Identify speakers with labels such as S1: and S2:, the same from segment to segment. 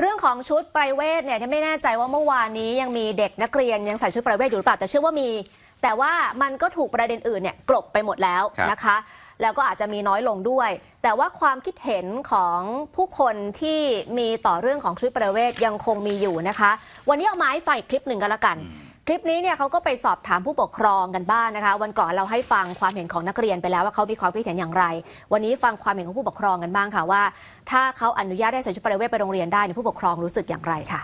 S1: เรื่องของชุดไพรเวทเนี่ยที่ไม่แน่ใจว่าเมื่อวานนี้ยังมีเด็กนักเรียนยังใส่ชุดไพรเวทอยู่หรือเปล่าแต่เชื่อว่ามี แต่ว่ามันก็ถูกประเด็นอื่นเนี่ยกลบไปหมดแล้ว
S2: ครับ
S1: นะคะ แล้วก็อาจจะมีน้อยลงด้วย แต่ว่าความคิดเห็นของผู้คนที่มีต่อเรื่องของชุดไพรเวทยังคงมีอยู่นะคะ วันนี้เอามาให้ฟังอีกคลิปหนึ่งกันละกัน คลิปนี้เนี่ยเขาก็ไปสอบถามผู้ปกครองกันบ้างนะคะ วันก่อนเราให้ฟังความเห็นของนักเรียนไปแล้วว่าเขามีความคิดเห็นอย่างไร วันนี้ฟังความเห็นของผู้ปกครองกันบ้างค่ะว่า ถ้าเขาอนุญาตให้ใส่ชุดประเวทไปโรงเรียนได้เนี่ยผู้ปกครองรู้สึกอย่างไรค่ะ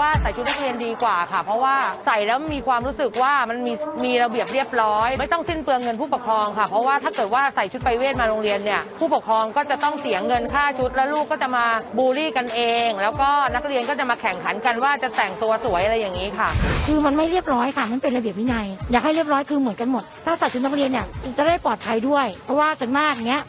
S3: ว่าใส่ชุดนักเรียนดีกว่าค่ะ เพราะว่าใส่แล้วมีความรู้สึกว่ามันมีมีระเบียบเรียบร้อย ไม่ต้องสิ้นเปลืองเงินผู้ปกครองค่ะ เพราะว่าถ้าเกิดว่าใส่ชุดไปเวทมาโรงเรียนเนี่ยผู้ปกครองก็จะต้องเสียเงินค่าชุด แล้วลูกก็จะมาบูลลี่กันเอง แล้วก็นักเรียนก็จะมาแข่งขันกันว่าจะแต่งตัวสวยอะไรอย่างนี้ค่ะ
S4: คือมันไม่เรียบร้อยค่ะมันเป็นระเบียบวินัยอยากให้เรียบร้อยคือเหมือนกันหมด ถ้าใส่ชุดนักเรียนเนี่ยจะได้ปลอดภัยด้วย เพราะว่าส่วนมากเนี้ย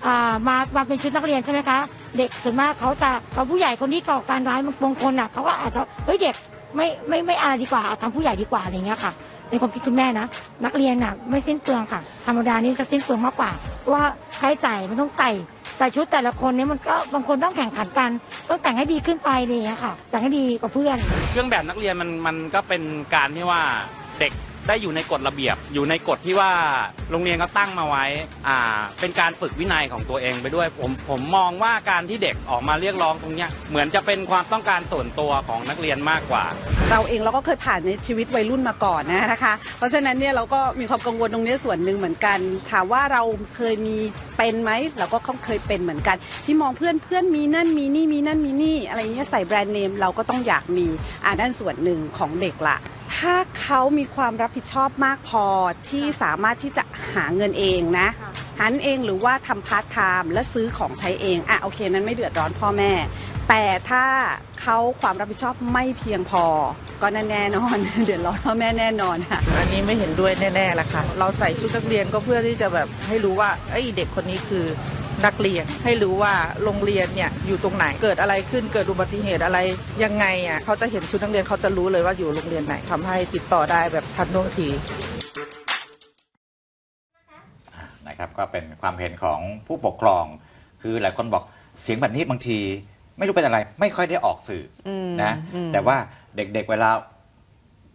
S4: มามาเป็นชุดนักเรียนใช่ไหมคะ เด็กส่วนมากเขาจะเขาผู้ใหญ่คนที่ก่อการร้ายบางคนอะเขาก็อาจจะเฮ้ยเด็กไม่ไม่ไม่อะไรดีกว่าเอาทำผู้ใหญ่ดีกว่าอะไรเงี้ยค่ะ ในความคิดคุณแม่นะนักเรียนน่ะไม่สิ้นเปลืองค่ะ ธรรมดานี่จะสิ้นเปลืองมากกว่าว่าค่าใช้จ่ายมันต้องใส่ใส่ชุดแต่ละคนเนี่ยมันก็บางคนต้องแข่งขันกัน ต้องแต่งให้ดีขึ้นไปเลยค่ะ แต่งให้ดีกว่าเพื่อน
S5: เครื่องแบบนักเรียนมันมันก็เป็นการที่ว่าเด็ก ได้อยู่ในกฎระเบียบ อยู่ในกฎที่ว่าโรงเรียนก็ตั้งมาไว้อ่าเป็นการฝึกวินัยของตัวเองไปด้วยผมผมมองว่าการที่เด็กออกมาเรียกร้องตรงเนี้ยเหมือนจะเป็นความต้องการส่วนตัวของนักเรียนมากกว่า
S6: เราเองเราก็เคยผ่านในชีวิตวัยรุ่นมาก่อนนะนะคะ เพราะฉะนั้นเนี่ยเราก็มีความกังวลตรงนี้ส่วนหนึ่งเหมือนกัน ถามว่าเราเคยมีเป็นไหมเราก็เคยเป็นเหมือนกัน ที่มองเพื่อนเพื่อนมีนั่นมีนี่มีนั่นมีนี่ อะไรเงี้ยใส่แบรนด์เนมเราก็ต้องอยากมีอ่าด้านส่วนหนึ่งของเด็กละถ้าเขามีความรับผิดชอบมากพอที่สามารถที่จะหาเงินเองนะหาเองหรือว่าทำพาร์ทไทม์และซื้อของใช้เองอะโอเค นั้นไม่เดือดร้อนพ่อแม่ แต่ถ้าเขาความรับผิดชอบไม่เพียงพอ ก็แน่ๆนอน เดือดร้อนพ่อแม่แน่นอนค่ะ
S7: อันนี้ไม่เห็นด้วยแน่ๆละค่ะ เราใส่ชุดนักเรียนก็เพื่อที่จะแบบให้รู้ว่า เอ้ยเด็กคนนี้คือ นักเรียน ให้รู้ว่าโรงเรียนเนี่ยอยู่ตรงไหนเกิดอะไรขึ้นเกิดอุบัติเหตุอะไรยังไงอะเขาจะเห็นชุดนักเรียนเขาจะรู้เลยว่าอยู่โรงเรียนไหนทำให้ติดต่อได้แบบทันท่วงที
S2: นะครับก็เป็นความเห็นของผู้ปกครอง คือหลายคนบอกเสียงแบบนี้บางที ไม่รู้เป็นอะไร ไม่ค่อยได้ออกสื่ออ
S1: ม
S2: นะ
S1: อืม
S2: แต่ว่าเด็กๆเวลา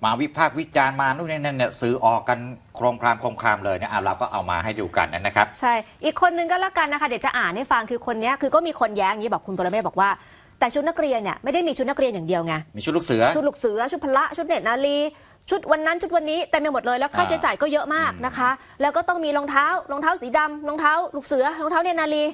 S2: มาวิพากษ์วิจารณ์มานู่นนี่นั่นเนี่ยสื่อออกกันโครมครามโครมครามเลยเนี่ยอะเราก็เอามาให้ดูกันนะครับ
S1: ใช่ อีกคนนึงก็แล้วกันนะคะ เดี๋ยวจะอ่านให้ฟังคือคนเนี้ยคือก็มีคนแย้งอย่างนี้บอกคุณปรเมศบอกว่า แต่ชุดนักเรียนเนี่ยไม่ได้มีชุดนักเรียนอย่างเดียวไง
S2: มีชุดลูกเสือ
S1: ชุดลูกเสือชุดพละชุดเนตรนารีชุดวันนั้นชุดวันนี้เต็มไปหมดเลยแล้วค่า
S2: อ่า
S1: ใช้จ่ายก็เยอะมากนะคะ แล้วก็ต้องมีรองเท้ารองเท้าสีดำรองเท้าลูกเสือรองเท้าเนตรนารี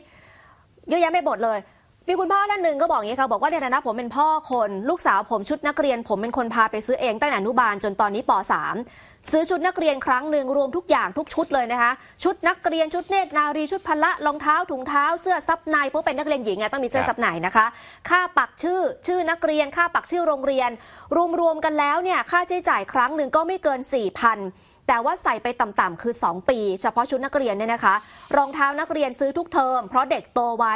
S1: เยอะแยะไม่หมดเลย มีคุณพ่อท่านหนึ่งก็บอกอย่างนี้ค่ะบอกว่าในฐานะผมเป็นพ่อคน ลูกสาวผมชุดนักเรียน ผมเป็นคนพาไปซื้อเองตั้งแต่อนุบาลจนตอนนี้ป .3 ซื้อชุดนักเรียนครั้งหนึ่งรวมทุกอย่างทุกชุดเลยนะคะ ชุดนักเรียนชุดเนตรนารีชุดพละรองเท้าถุงเท้าเสื้อซับในเพราะเป็นนักเรียนหญิงไงต้องมีเสื้อ
S2: ครับ
S1: ซับในนะคะ ค่าปักชื่อชื่อนักเรียน ค่าปักชื่อโรงเรียน รวมๆกันแล้วเนี่ยค่าใช้จ่ายครั้งหนึ่งก็ไม่เกิน4,000 แต่ว่าใส่ไปต่ำๆคือ 2 ปี เฉพาะชุดนักเรียนเนี่ยนะคะ รองเท้านักเรียนซื้อทุกเทอม เพราะเด็กโตไว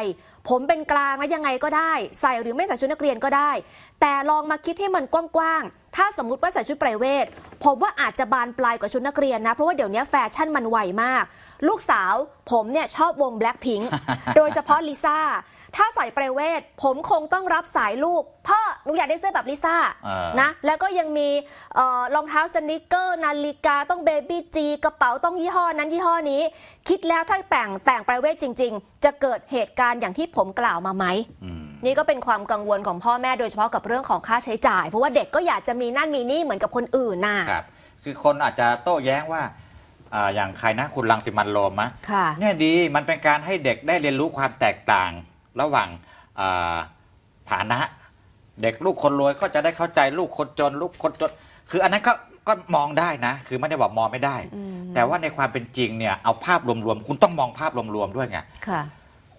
S1: ผมเป็นกลางแล้วยังไงก็ได้ ใส่หรือไม่ใส่ชุดนักเรียนก็ได้ แต่ลองมาคิดให้มันกว้างๆถ้าสมมติว่าใส่ชุดไพรเวทผมว่าอาจจะบานปลายกว่าชุดนักเรียนนะ เพราะว่าเดี๋ยวนี้แฟชั่นมันไวมาก ลูกสาวผมเนี่ยชอบวง Blackpink โดยเฉพาะลิซ่าถ้าใส่ไพรเวทผมคงต้องรับสายลูกพ่อ หนูอยากได้เสื้อแบบลิซ่า
S2: อ่าน
S1: นะแล้วก็ยังมีเอ่อรองเท้าสนิเกอร์ นาฬิกาต้องเบบี้จีกระเป๋าต้องยี่ห้อนั้นยี่ห้อนี้ คิดแล้วถ้าแต่งแต่งไพรเวทจริง ๆ จะเกิดเหตุการณ์อย่างที่ผมกล่าวมาไหม
S2: อืม
S1: นี่ก็เป็นความกังวลของพ่อแม่โดยเฉพาะกับเรื่องของค่าใช้จ่าย เพราะว่าเด็กก็อยากจะมีนั่นมีนี่เหมือนกับคนอื่นน่ะ
S2: ครับ คือคนอาจจะโต้แย้งว่าอ่าอย่างใครนะคุณลังสิมันต์โรมมะ
S1: ค่ะ
S2: เนี่ยดีมันเป็นการให้เด็กได้เรียนรู้ความแตกต่างระหว่างอ่าฐานะ เด็กลูกคนรวยก็จะได้เข้าใจลูกคนจนลูกคนจน คืออันนั้นก็ก็มองได้นะ คือไม่ได้บอกมองไม่ได้ แต่ว่าในความเป็นจริงเนี่ยเอาภาพรวมๆคุณต้องมองภาพรวมๆด้วยไง
S1: ค่ะ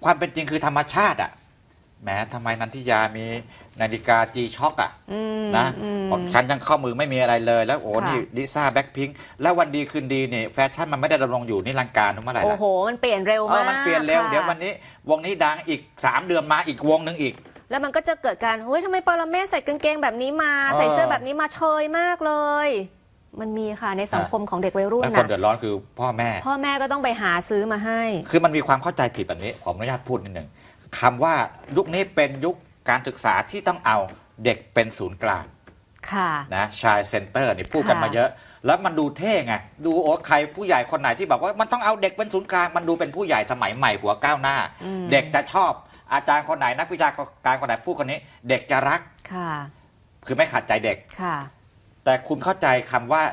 S2: ความเป็นจริงคือธรรมชาติอะแหม้ทำไมนันทิยามีนาฬิกาจีช็อกอะ
S1: อืม
S2: นะ
S1: อืม
S2: ของฉันยังข้อมือไม่มีอะไรเลย แล้วโอ้
S1: ค่ะ
S2: นี่ลิซ่าแบ็คพิงค์แล้ววันดีคืนดีเนี่ยแฟชั่นมันไม่ได้ดำรงอยู่นี่ลังการเมื่อไหร่
S1: โอ้
S2: ล่ะ
S1: โห มันเปลี่ยนเร็ว
S2: เอ
S1: มา
S2: อกมันเปลี่ยนเร็ว
S1: ค่ะ
S2: เดี๋ยววันนี้ วงนี้ดังอีก 3 เดือนมาอีกวงหนึ่งอีก
S1: แล้วมันก็จะเกิดการเฮ้ยทำไมปรเมศใส่กางเกงแบบนี้มา
S2: เออ
S1: ใส่เสื้อแบบนี้มาเชยมากเลย มันมีค่ะในสังคมของเด็กวัยรุ่น
S2: และคน
S1: นะ
S2: เดือดร้อนคือพ่อแม่
S1: พ่อแม่ก็ต้องไปหาซื้อมาให้
S2: คือมันมีความเข้าใจผิดแบบนี้ผมอนุญาตพูดนิดหนึ่งคำว่ายุคนี้เป็นยุคการศึกษาที่ต้องเอาเด็กเป็นศูนย์กลาง
S1: ค่ะ
S2: นะชายเซ็นเตอร์นี่พูดกัน
S1: ค่ะ
S2: มาเยอะ แล้วมันดูเท่ไง ดูโอ้ใครผู้ใหญ่คนไหนที่บอกว่ามันต้องเอาเด็กเป็นศูนย์กลาง มันดูเป็นผู้ใหญ่สมัยใหม่หัวก้าวหน้า
S1: อืม
S2: เด็กจะชอบ อาจารย์คนไหนนักวิชาการคนไหนพูดคนนี้ เด็กจะรัก
S1: ค่ะ
S2: คือไม่ขัดใจเด็ก
S1: ค่ะ
S2: แต่คุณเข้าใจคำว่า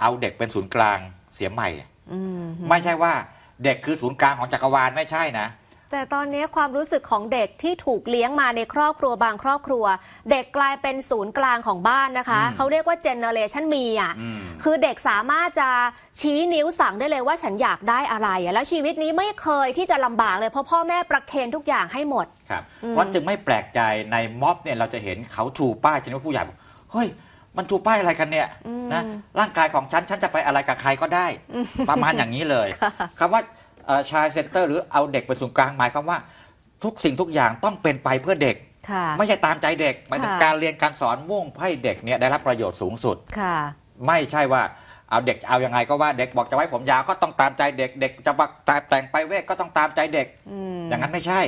S2: เอาเด็กเป็นศูนย์กลางเสียใหม่
S1: อืม
S2: ไม่ใช่ว่าเด็กคือศูนย์กลางของจักรวาลไม่ใช่นะ
S1: แต่ตอนนี้ความรู้สึกของเด็กที่ถูกเลี้ยงมาในครอบครัวบางครอบครัว เด็กกลายเป็นศูนย์กลางของบ้านนะคะ
S2: อืม
S1: เขาเรียกว่าเจเนอเรชันมีอะ
S2: อืม
S1: คือเด็กสามารถจะชี้นิ้วสั่งได้เลยว่าฉันอยากได้อะไรอะแล้วชีวิตนี้ไม่เคยที่จะลำบากเลยเพราะพ่อแม่ประเคนทุกอย่างให้หมด
S2: ครับ
S1: อืม
S2: เพราะจึงไม่แปลกใจในม็อบเนี่ยเราจะเห็นเขาชูป้ายชนิดว่าผู้ใหญ่บอกเฮ้ยมันชูป้ายอะไรกันเนี่ยนะร่างกายของฉันฉันจะไปอะไรกับใครก็ได้ ประมาณอย่างนี้เลยคำว่า ชายเซ็นเตอร์หรือเอาเด็กเป็นศูนย์กลางหมายความว่า ทุกสิ่งทุกอย่างต้องเป็นไปเพื่อเด็ก
S1: ค่ะ
S2: ไม่ใช่ตามใจเด็กหมายถึง
S1: ค่ะ
S2: การเรียนการสอนมุ่งให้เด็กเนี่ยได้รับประโยชน์สูงสุด
S1: ค่ะ
S2: ไม่ใช่ว่าเอาเด็กเอายังไงก็ว่าเด็กบอกจะไว้ผมยาวก็ต้องตามใจเด็กเด็กจะแต่งไปเวทก็ต้องตามใจเด็ก
S1: อืม
S2: อย่างนั้นไม่ใช่